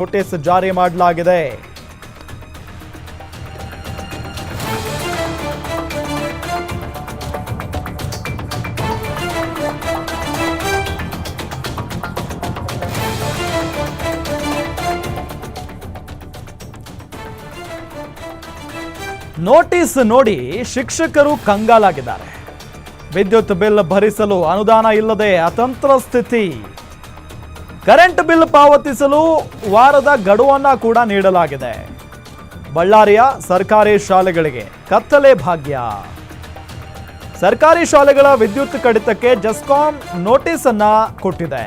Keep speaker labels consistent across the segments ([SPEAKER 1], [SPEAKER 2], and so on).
[SPEAKER 1] Notice ಜಾರಿ ಮಾಡಲಾಗಿದೆ. Notice ನೋಡಿ ಶಿಕ್ಷಕರು ಕಂಗಾಲಾಗಿದ್ದಾರೆ. ವಿದ್ಯುತ್ ಬಿಲ್ ಭರಿಸಲು ಅನುದಾನ ಇಲ್ಲದೆ ಅತಂತ್ರ ಸ್ಥಿತಿ. ಕರೆಂಟ್ ಬಿಲ್ ಪಾವತಿಸಲು ವಾರದ ಗಡುವನ್ನ ಕೂಡ ನೀಡಲಾಗಿದೆ. ಬಳ್ಳಾರಿಯ ಸರ್ಕಾರಿ ಶಾಲೆಗಳಿಗೆ ಕತ್ತಲೆ ಭಾಗ್ಯ. ಸರ್ಕಾರಿ ಶಾಲೆಗಳ ವಿದ್ಯುತ್ ಕಡಿತಕ್ಕೆ ಜಸ್ಕಾಂ ನೋಟಿಸ್ ಅನ್ನ ಕೊಟ್ಟಿದೆ.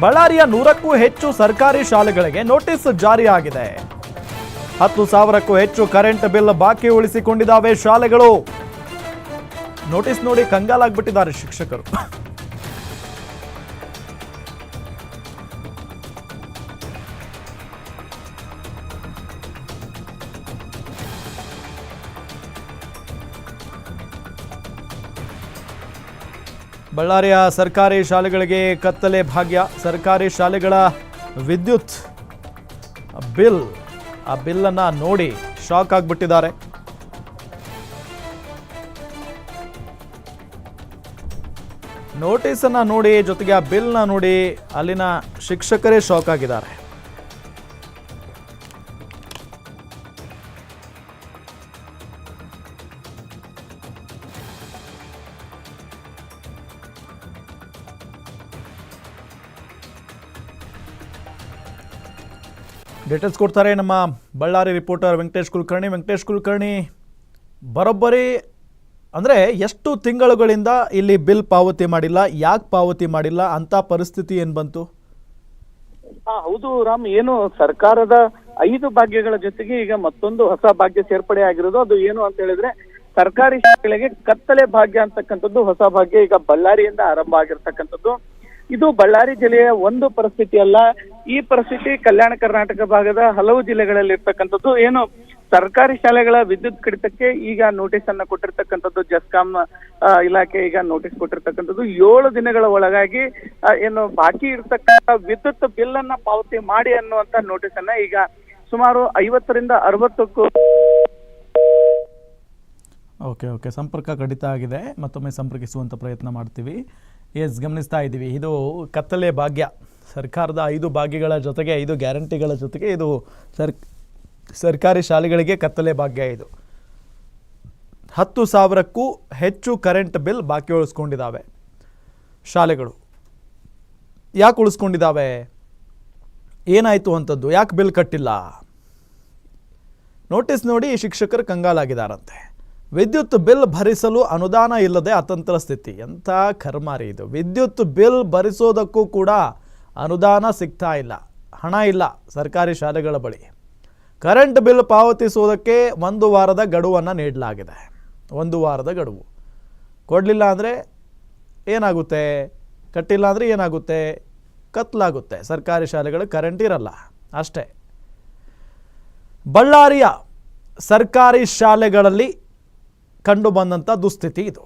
[SPEAKER 1] ಬಳ್ಳಾರಿಯ ನೂರಕ್ಕೂ ಹೆಚ್ಚು ಸರ್ಕಾರಿ ಶಾಲೆಗಳಿಗೆ ನೋಟಿಸ್ ಜಾರಿಯಾಗಿದೆ. ಹತ್ತು ಸಾವಿರಕ್ಕೂ ಹೆಚ್ಚು ಕರೆಂಟ್ ಬಿಲ್ ಬಾಕಿ ಉಳಿಸಿಕೊಂಡಿದ್ದಾವೆ ಶಾಲೆಗಳು. ನೋಟಿಸ್ ನೋಡಿ ಕಂಗಾಲಾಗ್ಬಿಟ್ಟಿದ್ದಾರೆ ಶಿಕ್ಷಕರು. ಬಳ್ಳಾರಿಯ ಸರ್ಕಾರಿ ಶಾಲೆಗಳಿಗೆ ಕತ್ತಲೆ ಭಾಗ್ಯ. ಸರ್ಕಾರಿ ಶಾಲೆಗಳ ವಿದ್ಯುತ್ ಬಿಲ್, ಆ ಬಿಲ್ಲನ್ನು ನೋಡಿ ಶಾಕ್ ಆಗಿಬಿಟ್ಟಿದ್ದಾರೆ. ನೋಟಿಸನ್ನು ನೋಡಿ, ಜೊತೆಗೆ ಆ ಬಿಲ್ನ ನೋಡಿ ಅಲ್ಲಿನ ಶಿಕ್ಷಕರೇ ಶಾಕ್ ಆಗಿದ್ದಾರೆ. ಡೀಟೇಲ್ಸ್ ಕೊಡ್ತಾರೆ ನಮ್ಮ ಬಳ್ಳಾರಿ ರಿಪೋರ್ಟರ್ ವೆಂಕಟೇಶ್ ಕುಲಕರ್ಣಿ. ವೆಂಕಟೇಶ್ ಕುಲಕರ್ಣಿ, ಬರೋಬ್ಬರಿ ಅಂದರೆ ಎಷ್ಟು ತಿಂಗಳುಗಳಿಂದ ಇಲ್ಲಿ ಬಿಲ್ ಪಾವತಿ ಮಾಡಿಲ್ಲ, ಯಾಕೆ ಪಾವತಿ ಮಾಡಿಲ್ಲ, ಅಂತ ಪರಿಸ್ಥಿತಿ ಏನು ಬಂತು?
[SPEAKER 2] ಹೌದು ರಾಮ್, ಏನು ಸರ್ಕಾರದ ಐದು ಭಾಗ್ಯಗಳ ಜೊತೆಗೆ ಈಗ ಮತ್ತೊಂದು ಹೊಸ ಭಾಗ್ಯ ಸೇರ್ಪಡೆ ಆಗಿರೋದು. ಅದು ಏನು ಅಂತ ಹೇಳಿದ್ರೆ, ಸರ್ಕಾರಿ ಶಾಲೆಗಳಿಗೆ ಕತ್ತಲೆ ಭಾಗ್ಯ ಅಂತಕ್ಕಂಥದ್ದು ಹೊಸ ಭಾಗ್ಯ ಈಗ ಬಳ್ಳಾರಿಯಿಂದ ಆರಂಭ ಆಗಿರ್ತಕ್ಕಂಥದ್ದು. ಇದು ಬಳ್ಳಾರಿ ಜಿಲ್ಲೆಯ ಒಂದು ಪರಿಸ್ಥಿತಿ ಅಲ್ಲ. ಈ ಪರಿಸ್ಥಿತಿ ಕಲ್ಯಾಣ ಕರ್ನಾಟಕ ಭಾಗದ ಹಲವು ಜಿಲ್ಲೆಗಳಲ್ಲಿ ಇರ್ತಕ್ಕಂಥದ್ದು. ಏನು ಸರ್ಕಾರಿ ಶಾಲೆಗಳ ವಿದ್ಯುತ್ ಕಡಿತಕ್ಕೆ ಈಗ ನೋಟಿಸ್ ಅನ್ನ ಕೊಟ್ಟಿರ್ತಕ್ಕಂಥದ್ದು ಜಸ್ಕಾಂ ಇಲಾಖೆ ಈಗ ನೋಟಿಸ್ ಕೊಟ್ಟಿರ್ತಕ್ಕಂಥದ್ದು. ಏಳು ದಿನಗಳ ಒಳಗಾಗಿ ಏನು ಬಾಕಿ ಇರ್ತಕ್ಕಂಥ ವಿದ್ಯುತ್ ಬಿಲ್ ಅನ್ನ ಪಾವತಿ ಮಾಡಿ ಅನ್ನುವಂತ ನೋಟಿಸ್ ಅನ್ನ ಈಗ ಸುಮಾರು ಐವತ್ತರಿಂದ ಅರವತ್ತಕ್ಕೂ
[SPEAKER 1] ಓಕೆ ಓಕೆ ಸಂಪರ್ಕ ಕಡಿತ ಆಗಿದೆ. ಮತ್ತೊಮ್ಮೆ ಸಂಪರ್ಕಿಸುವಂತ ಪ್ರಯತ್ನ ಮಾಡ್ತೀವಿ. ಎಸ್ ಗಮನಿಸ್ತಾ ಇದ್ದೀವಿ. ಇದು ಕತ್ತಲೆ ಭಾಗ್ಯ. ಸರ್ಕಾರದ ಐದು ಭಾಗ್ಯಗಳ ಜೊತೆಗೆ, ಐದು ಗ್ಯಾರಂಟಿಗಳ ಜೊತೆಗೆ ಇದು ಸರ್, ಸರ್ಕಾರಿ ಶಾಲೆಗಳಿಗೆ ಕತ್ತಲೆ ಭಾಗ್ಯ ಇದು. ಹತ್ತು ಸಾವಿರಕ್ಕೂ ಹೆಚ್ಚು ಕರೆಂಟ್ ಬಿಲ್ ಬಾಕಿ ಉಳಿಸ್ಕೊಂಡಿದ್ದಾವೆ ಶಾಲೆಗಳು. ಯಾಕೆ ಉಳಿಸ್ಕೊಂಡಿದ್ದಾವೆ ಏನಾಯಿತು ಅಂಥದ್ದು ಯಾಕೆ ಬಿಲ್ ಕಟ್ಟಿಲ್ಲ? ನೋಟಿಸ್ ನೋಡಿ ಶಿಕ್ಷಕರು ಕಂಗಾಲಾಗಿದ್ದಾರಂತೆ. ವಿದ್ಯುತ್ ಬಿಲ್ ಭರಿಸಲು ಅನುದಾನ ಇಲ್ಲದೆ ಅತಂತ್ರ ಸ್ಥಿತಿ. ಎಂಥ ಕರ್ಮಾರಿ ಇದು. ವಿದ್ಯುತ್ ಬಿಲ್ ಭರಿಸೋದಕ್ಕೂ ಕೂಡ ಅನುದಾನ ಸಿಗ್ತಾ ಇಲ್ಲ. ಹಣ ಇಲ್ಲ ಸರ್ಕಾರಿ ಶಾಲೆಗಳ ಬಳಿ. ಕರೆಂಟ್ ಬಿಲ್ ಪಾವತಿಸುವುದಕ್ಕೆ ಒಂದು ವಾರದ ಗಡುವನ್ನು ನೀಡಲಾಗಿದೆ. ಒಂದು ವಾರದ ಗಡುವು. ಕೊಡಲಿಲ್ಲ ಅಂದರೆ ಏನಾಗುತ್ತೆ? ಕಟ್ಟಿಲ್ಲ ಅಂದರೆ ಏನಾಗುತ್ತೆ? ಕತ್ತಲಾಗುತ್ತೆ ಸರ್ಕಾರಿ ಶಾಲೆಗಳು ಕರೆಂಟ್ ಇರಲ್ಲ. ಅಷ್ಟೇ. ಬಳ್ಳಾರಿಯ ಸರ್ಕಾರಿ ಶಾಲೆಗಳಲ್ಲಿ ಕಂಡುಬಂದಂಥ ದುಸ್ಥಿತಿ ಇದು.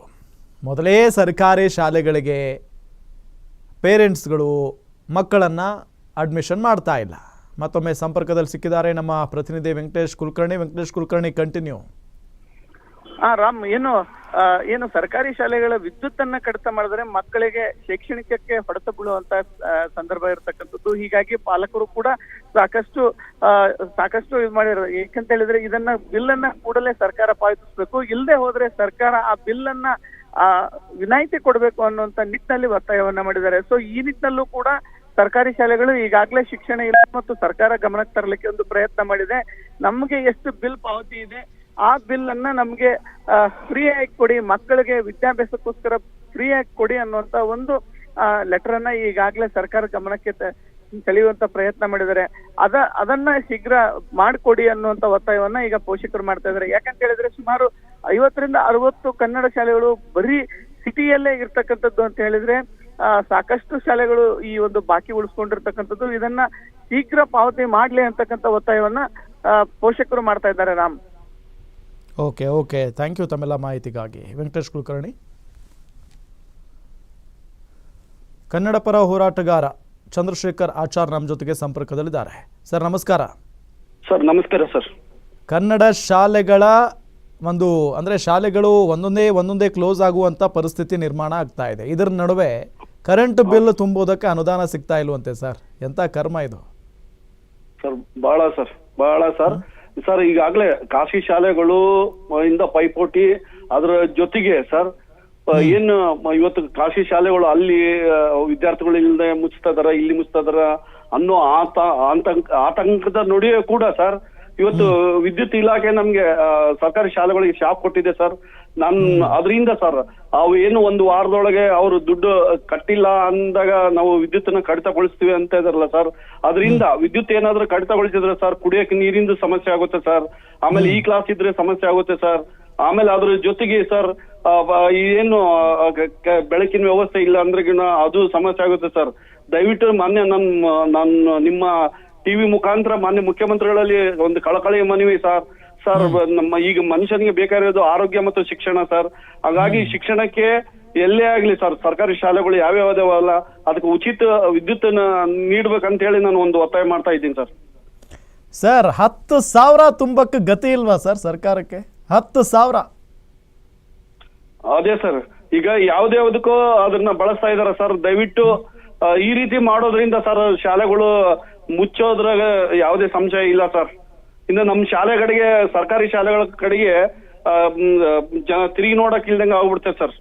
[SPEAKER 1] ಮೊದಲೇ ಸರ್ಕಾರಿ ಶಾಲೆಗಳಿಗೆ ಪೇರೆಂಟ್ಸ್ಗಳು ಮಕ್ಕಳನ್ನು ಅಡ್ಮಿಷನ್ ಮಾಡ್ತಾ ಇಲ್ಲ. ಮತ್ತೊಮ್ಮೆ ಸಂಪರ್ಕದಲ್ಲಿ ಸಿಕ್ಕಿದ್ದಾರೆ ನಮ್ಮ ಪ್ರತಿನಿಧಿ ವೆಂಕಟೇಶ್ ಕುಲಕರ್ಣಿ. ವೆಂಕಟೇಶ್ ಕುಲಕರ್ಣಿ ಕಂಟಿನ್ಯೂ
[SPEAKER 2] ಆ, ರಾಮ್, ಏನು ಏನು ಸರ್ಕಾರಿ ಶಾಲೆಗಳ ವಿದ್ಯುತ್ ಅನ್ನ ಕಡಿತ ಮಾಡಿದ್ರೆ ಮಕ್ಕಳಿಗೆ ಶೈಕ್ಷಣಿಕಕ್ಕೆ ಹೊಡೆತ ಬೀಳುವಂತ ಸಂದರ್ಭ ಇರತಕ್ಕಂಥದ್ದು. ಹೀಗಾಗಿ ಪಾಲಕರು ಕೂಡ ಸಾಕಷ್ಟು ಸಾಕಷ್ಟು ಇದು ಮಾಡಿರೋ ಏಕಂತ ಹೇಳಿದ್ರೆ ಇದನ್ನ ಬಿಲ್ ಅನ್ನ ಕೂಡಲೇ ಸರ್ಕಾರ ಪಾವತಿಸಬೇಕು. ಇಲ್ಲದೆ ಹೋದ್ರೆ ಸರ್ಕಾರ ಆ ಬಿಲ್ ಅನ್ನ ಆ, ವಿನಾಯಿತಿ ಕೊಡಬೇಕು ಅನ್ನುವಂತ ನಿಟ್ಟಿನಲ್ಲಿ ಒತ್ತಾಯವನ್ನ ಮಾಡಿದ್ದಾರೆ. ಸೊ ಈ ನಿಟ್ಟಿನಲ್ಲೂ ಕೂಡ ಸರ್ಕಾರಿ ಶಾಲೆಗಳು ಈಗಾಗಲೇ ಶಿಕ್ಷಣ ಇಲಾಖೆ ಮತ್ತು ಸರ್ಕಾರ ಗಮನಕ್ಕೆ ತರಲಿಕ್ಕೆ ಒಂದು ಪ್ರಯತ್ನ ಮಾಡಿದೆ. ನಮ್ಗೆ ಎಷ್ಟು ಬಿಲ್ ಪಾವತಿ ಇದೆ ಆ ಬಿಲ್ ಅನ್ನ ನಮ್ಗೆ ಫ್ರೀ ಆಗಿ ಕೊಡಿ ಮಕ್ಕಳಿಗೆ ವಿದ್ಯಾಭ್ಯಾಸಕ್ಕೋಸ್ಕರ ಫ್ರೀ ಆಗಿ ಕೊಡಿ ಅನ್ನುವಂತ ಒಂದು ಲೆಟರ್ ಅನ್ನ ಈಗಾಗಲೇ ಸರ್ಕಾರ ಗಮನಕ್ಕೆ ಸೆಳೆಯುವಂತ ಪ್ರಯತ್ನ ಮಾಡಿದ್ದಾರೆ. ಅದ, ಅದನ್ನ ಶೀಘ್ರ ಮಾಡಿಕೊಡಿ ಅನ್ನುವಂತ ಒತ್ತಾಯವನ್ನ ಈಗ ಪೋಷಕರು ಮಾಡ್ತಾ ಇದ್ದಾರೆ. ಯಾಕಂತ ಹೇಳಿದ್ರೆ ಸುಮಾರು ಐವತ್ತರಿಂದ ಅರವತ್ತು ಕನ್ನಡ ಶಾಲೆಗಳು ಬರೀ ಸಿಟಿಯಲ್ಲೇ ಇರ್ತಕ್ಕಂಥದ್ದು ಅಂತ ಹೇಳಿದ್ರೆ ಸಾಕಷ್ಟು ಶಾಲೆಗಳು ಈ ಒಂದು ಬಾಕಿ ಉಳಿಸ್ಕೊಂಡಿರ್ತಕ್ಕಂಥದ್ದು. ಇದನ್ನ ಶೀಘ್ರ ಪಾವತಿ ಮಾಡ್ಲಿ ಅಂತಕ್ಕಂಥ ಒತ್ತಾಯವನ್ನ ಪೋಷಕರು ಮಾಡ್ತಾ ಇದ್ದಾರೆ Ram.
[SPEAKER 1] Okay okay. Thank you ತಮ್ಮೆಲ್ಲ ಮಾಹಿತಿಗಾಗಿ. ವೆಂಕಟೇಶ್ ಕುಲಕರ್ಣಿ. ಕನ್ನಡ ಪರ ಹೋರಾಟಗಾರ. ಚಂದ್ರಶೇಖರ್ ಆಚಾರ್ ನಮ್ಮ ಜೊತೆಗೆ ಸಂಪರ್ಕದಲ್ಲಿದ್ದಾರೆ. ಸರ್ ನಮಸ್ಕಾರ.
[SPEAKER 3] ಸರ್ ನಮಸ್ಕಾರ ಸರ್.
[SPEAKER 1] ಕನ್ನಡ ಶಾಲೆಗಳ ಒಂದು ಅಂದರೆ ಶಾಲೆಗಳು ಒಂದೊಂದೇ ಒಂದೊಂದೇ ಕ್ಲೋಸ್ ಆಗುವಂಥ ಪರಿಸ್ಥಿತಿ ನಿರ್ಮಾಣ ಆಗ್ತಾ ಇದೆ. ಇದರ ನಡುವೆ ಕರೆಂಟ್ ಬಿಲ್ ತುಂಬೋದಕ್ಕೆ ಅನುದಾನ ಸಿಗ್ತಾ ಇಲ್ವಂತೆ ಸರ್? ಎಂಥ ಕರ್ಮ ಇದು?
[SPEAKER 3] ಸರ್ ಬಹಳ ಸರ್ ಬಹಳ ಸರ್. ಸರ್ ಈಗಾಗಲೇ ಖಾಸಗಿ ಶಾಲೆಗಳು ಇಂದ ಪೈಪೋಟಿ ಅದರ ಜೊತೆಗೆ ಸರ್ ಏನು ಇವತ್ತು ಖಾಸಗಿ ಶಾಲೆಗಳು ಅಲ್ಲಿ ವಿದ್ಯಾರ್ಥಿಗಳು ಇಲ್ಲದೆ ಮುಚ್ತಾ ಇದಾರ ಇಲ್ಲಿ ಮುಚ್ತಾ ಇದಾರ ಅನ್ನೋ ಆತ ಆತಂಕ ಆತಂಕದ ನಡುವೆ ಕೂಡ ಸರ್ ಇವತ್ತು ವಿದ್ಯುತ್ ಇಲಾಖೆ ನಮ್ಗೆ ಸರ್ಕಾರಿ ಶಾಲೆಗಳಿಗೆ ಶಾಪ್ ಕೊಟ್ಟಿದೆ ಸರ್. ನನ್ ಅದರಿಂದ ಸರ್ ಅವು ಏನು ಒಂದು ವಾರದೊಳಗೆ ಅವರು ದುಡ್ಡು ಕಟ್ಟಿಲ್ಲ ಅಂದಾಗ ನಾವು ವಿದ್ಯುತ್ನ ಕಡಿತಗೊಳಿಸ್ತೀವಿ ಅಂತ ಇದಾರಲ್ಲ ಸರ್. ಅದರಿಂದ ವಿದ್ಯುತ್ ಏನಾದ್ರೂ ಕಡಿತಗೊಳಿಸಿದ್ರೆ ಸರ್ ಕುಡಿಯಕ್ಕೆ ನೀರಿಂದು ಸಮಸ್ಯೆ ಆಗುತ್ತೆ ಸರ್. ಆಮೇಲೆ ಈ ಕ್ಲಾಸ್ ಇದ್ರೆ ಸಮಸ್ಯೆ ಆಗುತ್ತೆ ಸರ್. ಆಮೇಲೆ ಅದ್ರ ಜೊತೆಗೆ ಸರ್ ಏನು ಬೆಳಕಿನ ವ್ಯವಸ್ಥೆ ಇಲ್ಲ ಅಂದ್ರೆ ಅದು ಸಮಸ್ಯೆ ಆಗುತ್ತೆ ಸರ್. ದಯವಿಟ್ಟು ಮಾನ್ಯ ನನ್ನ ನಾನು ನಿಮ್ಮ ಟಿವಿ ಮುಖಾಂತರ ಮಾನ್ಯ ಮುಖ್ಯಮಂತ್ರಿಗಳಲ್ಲಿ ಒಂದು ಕಳಕಳಿಯ ಮನವಿ ಸರ್. ಸರ್ ನಮ್ಮ ಈಗ ಮನುಷ್ಯನಿಗೆ ಬೇಕಾಗಿರೋದು ಆರೋಗ್ಯ ಮತ್ತು ಶಿಕ್ಷಣ ಸರ್. ಹಾಗಾಗಿ ಶಿಕ್ಷಣಕ್ಕೆ ಎಲ್ಲೇ ಆಗ್ಲಿ ಸರ್ ಸರ್ಕಾರಿ ಶಾಲೆಗಳು ಯಾವ್ಯಾವ್ದಾವಲ್ಲ ಅದಕ್ಕೆ ಉಚಿತ ವಿದ್ಯುತ್ ನೀಡ್ಬೇಕಂತ ಹೇಳಿ ನಾನು ಒಂದು ಒತ್ತಾಯ ಮಾಡ್ತಾ ಇದ್ದೀನಿ ಸರ್.
[SPEAKER 1] ಸರ್ ಹತ್ತು ಸಾವಿರ ತುಂಬಕ್ಕೆ ಗತಿ ಇಲ್ವಾ ಸರ್ ಸರ್ಕಾರಕ್ಕೆ? ಹತ್ತು ಸಾವಿರ.
[SPEAKER 3] ಅದೇ ಸರ್. ಈಗ ಯಾವ್ದ್ಯಾವ್ದಕ್ಕೂ ಅದನ್ನ ಬಳಸ್ತಾ ಇದಾರ ಸರ್. ದಯವಿಟ್ಟು ಈ ರೀತಿ ಮಾಡೋದ್ರಿಂದ ಸರ್ ಶಾಲೆಗಳು ಮುಚ್ಚೋದ್ರಾಗ ಯಾವುದೇ ಸಂಶಯ ಇಲ್ಲ ಸರ್. ಇನ್ನು ನಮ್ಮ ಕಡೆಗೆ ಸರ್ಕಾರಿ ಶಾಲೆಗಳ ಕಡೆಗೆ ಜನ ತಿರುಗಿ ನೋಡಕ್ ಇಲ್ದಂಗ ಆಗ್ಬಿಡ್ತೇವೆ ಸರ್.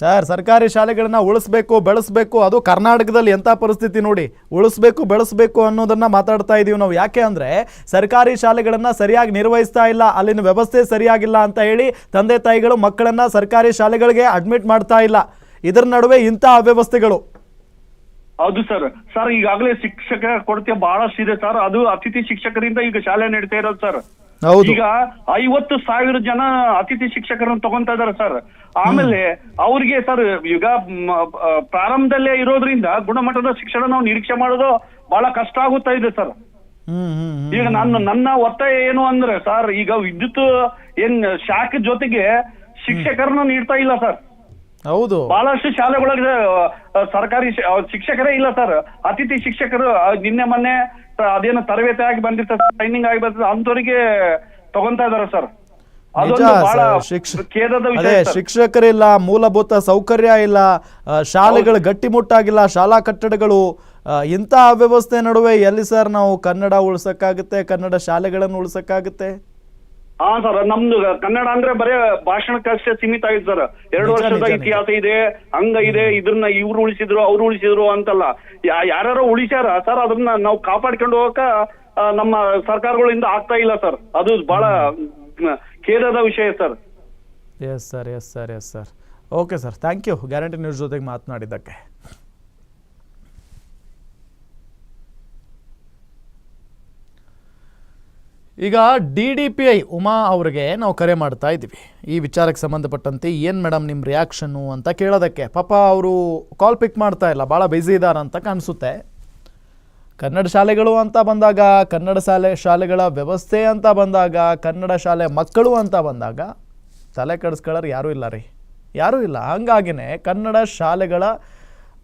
[SPEAKER 1] ಸರ್, ಸರ್ಕಾರಿ ಶಾಲೆಗಳನ್ನ ಉಳಿಸ್ಬೇಕು, ಬೆಳೆಸಬೇಕು, ಅದು ಕರ್ನಾಟಕದಲ್ಲಿ ಎಂಥ ಪರಿಸ್ಥಿತಿ ನೋಡಿ, ಉಳಿಸ್ಬೇಕು, ಬೆಳೆಸ್ಬೇಕು ಅನ್ನೋದನ್ನ ಮಾತಾಡ್ತಾ ಇದೀವಿ ನಾವು. ಯಾಕೆ ಅಂದ್ರೆ, ಸರ್ಕಾರಿ ಶಾಲೆಗಳನ್ನು ಸರಿಯಾಗಿ ನಿರ್ವಹಿಸ್ತಾ ಇಲ್ಲ, ಅಲ್ಲಿನ ವ್ಯವಸ್ಥೆ ಸರಿಯಾಗಿಲ್ಲ ಅಂತ ಹೇಳಿ ತಂದೆ ತಾಯಿಗಳು ಮಕ್ಕಳನ್ನ ಸರ್ಕಾರಿ ಶಾಲೆಗಳಿಗೆ ಅಡ್ಮಿಟ್ ಮಾಡ್ತಾ ಇಲ್ಲ. ಇದರ ನಡುವೆ ಇಂಥ ಅವ್ಯವಸ್ಥೆಗಳು.
[SPEAKER 3] ಹೌದು ಸರ್. ಸರ್ ಈಗಾಗಲೇ ಶಿಕ್ಷಕ ಕೊರತೆ ಬಹಳಷ್ಟು ಇದೆ ಸರ್. ಅದು ಅತಿಥಿ ಶಿಕ್ಷಕರಿಂದ ಈಗ ಶಾಲೆ ನಡೀತಾ ಇರೋದು ಸರ್.
[SPEAKER 1] ಹೌದು.
[SPEAKER 3] ಈಗ ಐವತ್ತು ಸಾವಿರ ಜನ ಅತಿಥಿ ಶಿಕ್ಷಕರನ್ನು ತಗೊಂತ ಇದಾರೆ ಸರ್. ಆಮೇಲೆ ಅವ್ರಿಗೆ ಸರ್ ಈಗ ಮ್, ಆ, ಪ್ರಾರಂಭದಲ್ಲೇ ಇರೋದ್ರಿಂದ ಗುಣಮಟ್ಟದ ಶಿಕ್ಷಣ ನಾವು ನಿರೀಕ್ಷೆ ಮಾಡೋದು ಬಹಳ ಕಷ್ಟ ಆಗುತ್ತಾ ಇದೆ ಸರ್.
[SPEAKER 1] ಹ್ಮ್ ಹ್ಮ್ ಹ್ಮ್
[SPEAKER 3] ಈಗ ನನ್ನ ನನ್ನ ಒತ್ತಾಯ ಏನು ಅಂದ್ರೆ ಸರ್ ಈಗ ವಿದ್ಯುತ್ ಏನ್ ಶಾಖ ಜೊತೆಗೆ ಶಿಕ್ಷಕರನ್ನ ನೀಡ್ತಾ ಇಲ್ಲ ಸರ್.
[SPEAKER 1] ಹೌದು.
[SPEAKER 3] ಬಹಳಷ್ಟು ಶಾಲೆಗಳಲ್ಲಿ ಸರ್ಕಾರಿ ಶಿಕ್ಷಕರೇ ಇಲ್ಲ ಸರ್. ಅತಿಥಿ ಶಿಕ್ಷಕರು ನಿನ್ನೆ ಮೊನ್ನೆ ಅದೇನು ತರಬೇತಿ ಆಗಿ ಬಂದಿರ್ತದೆ ಟ್ರೈನಿಂಗ್ ಆಗಿ ಬರ್ತದೆ ಅಂತವರಿಗೆ ತಗೊಂತಾ ಇದಾರೆ ಸರ್.
[SPEAKER 1] ಅದೇ. ಶಿಕ್ಷಕರಿಲ್ಲ ಮೂಲಭೂತ ಸೌಕರ್ಯ ಇಲ್ಲ ಶಾಲೆಗಳು ಗಟ್ಟಿಮುಟ್ಟಾಗಿಲ್ಲ ಶಾಲಾ ಕಟ್ಟಡಗಳು ಇಂತಹ ಇಂಥ ಅವ್ಯವಸ್ಥೆ ನಡುವೆ ಎಲ್ಲಿ ಸರ್ ನಾವು ಕನ್ನಡ ಉಳ್ಸಕ್ಕಾಗುತ್ತೆ ಕನ್ನಡ ಶಾಲೆಗಳನ್ನು ಉಳ್ಸಕ್ಕಾಗುತ್ತೆ?
[SPEAKER 3] ಹಾ ಸರ್ ನಮ್ದು ಕನ್ನಡ ಅಂದ್ರೆ ಬರೇ ಭಾಷಣಕ್ಕಷ್ಟೇ ಸೀಮಿತ ಆಗಿದೆ ಸರ್. ಎರಡು ವರ್ಷದ. ಇತಿಹಾಸ ಇದೆ ಹಂಗ ಇದೆ ಇದನ್ನ ಇವ್ರು ಉಳಿಸಿದ್ರು ಅವ್ರು ಉಳಿಸಿದ್ರು ಅಂತಲ್ಲ. ಯಾರ್ಯಾರೋ ಉಳಿಸ್ಯಾರ ಸರ್ ಅದನ್ನ ನಾವು ಕಾಪಾಡ್ಕೊಂಡು ಹೋಗಕ ನಮ್ಮ ಸರ್ಕಾರಗಳಿಂದ ಆಗ್ತಾ ಇಲ್ಲ ಸರ್. ಅದು ಬಹಳ ಖೇದದ ವಿಷಯ sir.
[SPEAKER 1] Yes sir yes sir yes sir okay sir thank you guarantee news ಜೊತೆಗೆ ಮಾತನಾಡಿದ್ದಕ್ಕೆ. ಈಗ D D P I Uma ಅವರಿಗೆ ನಾವು ಕರೆ ಮಾಡ್ತಾ ಇದ್ದೀವಿ. ಈ ವಿಚಾರಕ್ಕೆ ಸಂಬಂಧಪಟ್ಟಂತೆ ಏನು ಮೇಡಮ್ ನಿಮ್ಮ ರಿಯಾಕ್ಷನ್ನು ಅಂತ ಕೇಳೋದಕ್ಕೆ. ಪಾಪ ಅವರು ಕಾಲ್ ಪಿಕ್ ಮಾಡ್ತಾ ಇಲ್ಲ ಭಾಳ ಬ್ಯುಸಿ ಅಂತ ಕಾಣಿಸುತ್ತೆ. ಕನ್ನಡ ಶಾಲೆಗಳು ಅಂತ ಬಂದಾಗ, ಕನ್ನಡ ಶಾಲೆ ಶಾಲೆಗಳ ವ್ಯವಸ್ಥೆ ಅಂತ ಬಂದಾಗ, ಕನ್ನಡ ಶಾಲೆ ಮಕ್ಕಳು ಅಂತ ಬಂದಾಗ ತಲೆ ಕೆಡಿಸ್ಕೊಳ್ಳೋರು ಯಾರೂ ಇಲ್ಲ ರೀ. ಯಾರೂ ಇಲ್ಲ. ಹಂಗಾಗಿನೇ ಕನ್ನಡ ಶಾಲೆಗಳ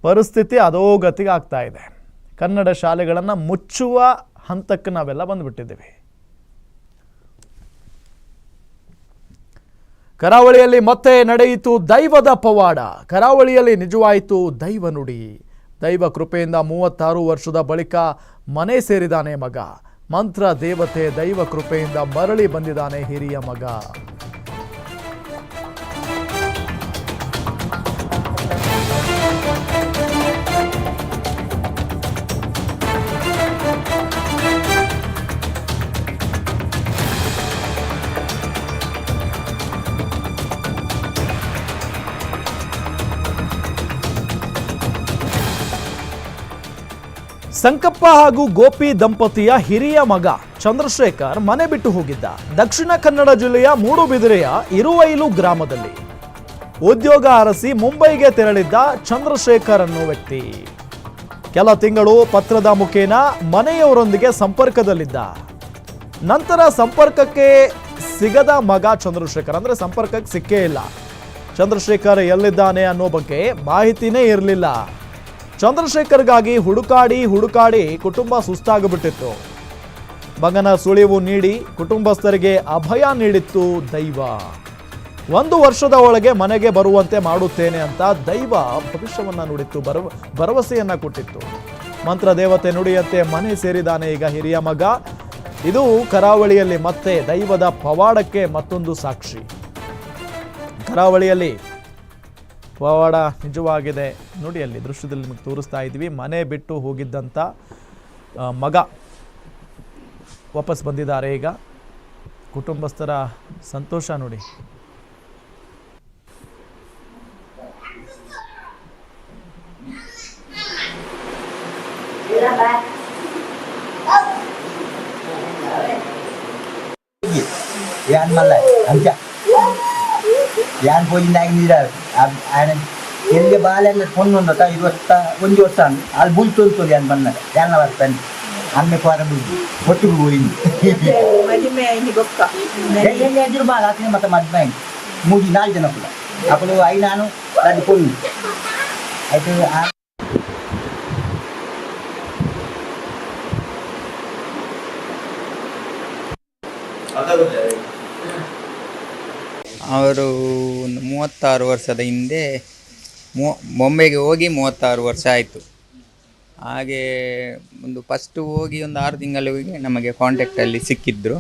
[SPEAKER 1] ಪರಿಸ್ಥಿತಿ ಅಧೋಗತಿಗೆ ಆಗ್ತಾ ಇದೆ. ಕನ್ನಡ ಶಾಲೆಗಳನ್ನು ಮುಚ್ಚುವ ಹಂತಕ್ಕೆ ನಾವೆಲ್ಲ ಬಂದುಬಿಟ್ಟಿದ್ದೀವಿ. ಕರಾವಳಿಯಲ್ಲಿ ಮತ್ತೆ ನಡೆಯಿತು ದೈವದ ಪವಾಡ. ಕರಾವಳಿಯಲ್ಲಿ ನಿಜವಾಯಿತು ದೈವ ನುಡಿ. ದೈವ ಕೃಪೆಯಿಂದ ಮೂವತ್ತಾರು ವರ್ಷದ ಬಳಿಕ ಮನೆ ಸೇರಿದಾನೆ ಮಗ. ಮಂತ್ರ ದೇವತೆ ದೈವ ಕೃಪೆಯಿಂದ ಮರಳಿ ಬಂದಿದ್ದಾನೆ ಹಿರಿಯ ಮಗ. ಸಂಕಪ್ಪ ಹಾಗೂ ಗೋಪಿ ದಂಪತಿಯ ಹಿರಿಯ ಮಗ ಚಂದ್ರಶೇಖರ್ ಮನೆ ಬಿಟ್ಟು ಹೋಗಿದ್ದ. ದಕ್ಷಿಣ ಕನ್ನಡ ಜಿಲ್ಲೆಯ ಮೂಡುಬಿದಿರೆಯ ಇರುವೈಲು ಗ್ರಾಮದಲ್ಲಿ. ಉದ್ಯೋಗ ಅರಸಿ ಮುಂಬೈಗೆ ತೆರಳಿದ್ದ ಚಂದ್ರಶೇಖರ್ ಅನ್ನೋ ವ್ಯಕ್ತಿ. ಕೆಲ ತಿಂಗಳು ಪತ್ರದ ಮುಖೇನ ಮನೆಯವರೊಂದಿಗೆ ಸಂಪರ್ಕದಲ್ಲಿದ್ದ. ನಂತರ ಸಂಪರ್ಕಕ್ಕೆ ಸಿಗದ ಮಗ ಚಂದ್ರಶೇಖರ್ ಅಂದ್ರೆ ಸಂಪರ್ಕಕ್ಕೆ ಸಿಕ್ಕೇ ಇಲ್ಲ. ಚಂದ್ರಶೇಖರ್ ಎಲ್ಲಿದ್ದಾನೆ ಅನ್ನೋ ಬಗ್ಗೆ ಮಾಹಿತಿನೇ ಇರಲಿಲ್ಲ. ಚಂದ್ರಶೇಖರ್ಗಾಗಿ ಹುಡುಕಾಡಿ ಹುಡುಕಾಡಿ ಕುಟುಂಬ ಸುಸ್ತಾಗಿಬಿಟ್ಟಿತ್ತು. ಮಗನ ಸುಳಿವು ನೀಡಿ ಕುಟುಂಬಸ್ಥರಿಗೆ ಅಭಯ ನೀಡಿತ್ತು ದೈವ. ಒಂದು ವರ್ಷದ ಒಳಗೆ ಮನೆಗೆ ಬರುವಂತೆ ಮಾಡುತ್ತೇನೆ ಅಂತ ದೈವ ಭವಿಷ್ಯವನ್ನ ನುಡಿತ್ತು ಬರವ ಭರವಸೆಯನ್ನ ಕೊಟ್ಟಿತ್ತು. ಮಂತ್ರ ದೇವತೆ ನುಡಿಯಂತೆ ಮನೆ ಸೇರಿದಾನೆ ಈಗ ಹಿರಿಯ ಮಗ. ಇದು ಕರಾವಳಿಯಲ್ಲಿ ಮತ್ತೆ ದೈವದ ಪವಾಡಕ್ಕೆ ಮತ್ತೊಂದು ಸಾಕ್ಷಿ. ಕರಾವಳಿಯಲ್ಲಿ ಪವಾಡ ನಿಜವಾಗಿದೆ. ನೋಡಿ, ಅಲ್ಲಿ ದೃಶ್ಯದಲ್ಲಿ ನಿಮಗೆ ತೋರಿಸ್ತಾ ಇದ್ದೀವಿ. ಮನೆ ಬಿಟ್ಟು ಹೋಗಿದ್ದಂಥ ಮಗ ವಾಪಸ್ ಬಂದಿದ್ದಾರೆ ಈಗ. ಕುಟುಂಬಸ್ಥರ ಸಂತೋಷ ನೋಡಿ.
[SPEAKER 4] ಯಾನ್ ಮಲ್ಲ ಅಂತ ಯಾನ್ ಪೋಜಿಂದ ಆಗಿದ್ದಾರೆ ఆయన ಎಲ್ಲಿಗೆ ಬಾಲ್ಯನ ಕೊಂದು ತಾ ಇವತ್ತ ಒಂಜಿ ವರ್ಷ ಅಂದು ಅಲ್ಲಿ ಬುಲ್ ತೋರ್ತೋಲಿ ಅಂತ ಬಂದಾಗ ಯಾರನ್ನ ಬರ್ತಾನೆ ಅಮ್ಮೆ ಪಾರ ಬುಲ್ ಒಟ್ಟಿಗೆ ಹೋಗಿ ಎದುರು ಬಾಲ ಹಾಕಿದ್ರೆ ಮತ್ತೆ ಮದ್ವೆ ಮೂಡಿ ನಾಲ್ಕು ಜನ ಕೂಡ ಅಪ್ಪಳು ಐ ನಾನು ಅದು
[SPEAKER 5] ಅವರು ಒಂದು ಮೂವತ್ತಾರು ವರ್ಷದ ಹಿಂದೆ ಮೊ, ಬೊಂಬೆಗೆ ಹೋಗಿ ಮೂವತ್ತಾರು ವರ್ಷ ಆಯಿತು. ಹಾಗೆ ಒಂದು ಫಸ್ಟು ಹೋಗಿ ಒಂದು ಆರು ತಿಂಗಳಿಗೆ ನಮಗೆ ಕಾಂಟ್ಯಾಕ್ಟಲ್ಲಿ ಸಿಕ್ಕಿದ್ರು.